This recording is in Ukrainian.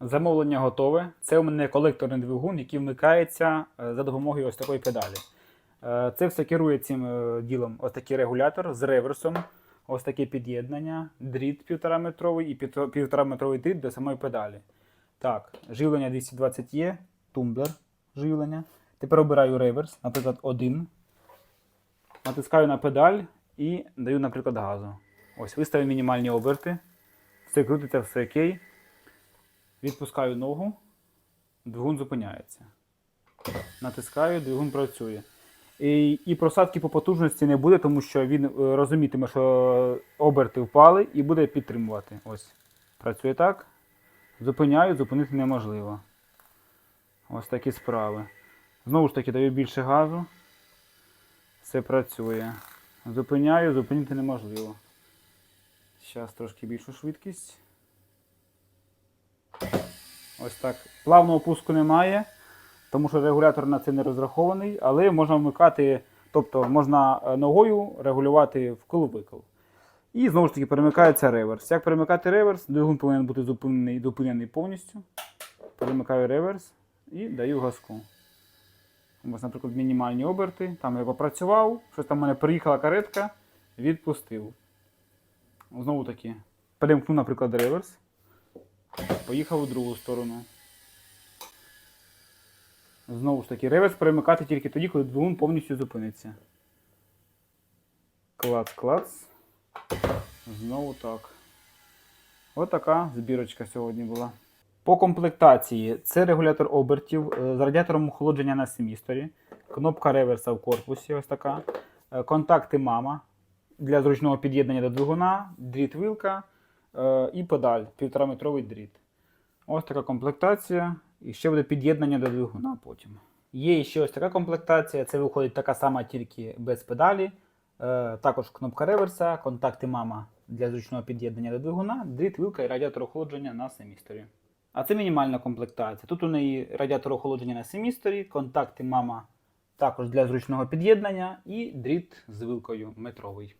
Замовлення готове. Це у мене колекторний двигун, який вмикається е, за допомогою ось такої педалі. Е, Це все керує цим е, ділом. Ось такий регулятор з реверсом, ось таке під'єднання, дріт 1,5 метровий і 1,5 метровий дріт до самої педалі. Так, живлення 220 є, тумблер живлення. Тепер обираю реверс, наприклад, 1. Натискаю на педаль і даю, наприклад, газу. Ось, виставив мінімальні оберти. Все крутиться, все окей. Відпускаю ногу, двигун зупиняється. Натискаю, двигун працює. І, і просадки по потужності не буде, тому що він е, розумітиме, що оберти впали і буде підтримувати. Ось. Працює так. Зупиняю, зупинити неможливо. Ось такі справи. Знову ж таки, даю більше газу. Все працює. Зупиняю, зупинити неможливо. Зараз трошки більшу швидкість. Ось так. Плавного пуску немає, тому що регулятор на це не розрахований, але можна вмикати, тобто можна е, ногою регулювати вкл-викл. І знову ж таки перемикається реверс. Як перемикати реверс? Двигун повинен бути зупинений, зупинений повністю. Перемикаю реверс і даю газку. Ось, наприклад, мінімальні оберти. Там я попрацював, щось там в мене приїхала каретка, відпустив. Знову таки, перемкнув, наприклад, реверс. Поїхав у другу сторону. Знову ж таки, реверс перемикати тільки тоді, коли двигун повністю зупиниться. Клац, клац. Знову так. Ось така збірочка сьогодні була. По комплектації це регулятор обертів е, з радіатором охолодження на семісторі, кнопка реверса в корпусі, ось така. Е, Контакти мама для зручного під'єднання до двигуна, дріт вилка і педаль 1,5 метровий дріт. Ось така комплектація. І ще буде під'єднання до двигуна потім. Є ще ось така комплектація. Це виходить така сама, тільки без педалі. Е, також кнопка реверса, контакти мама для зручного під'єднання до двигуна, дріт, вилка і радіатор охолодження на семісторі. А це мінімальна комплектація. Тут у неї радіатор охолодження на семісторі, контакти мама також для зручного під'єднання і дріт з вилкою метровий.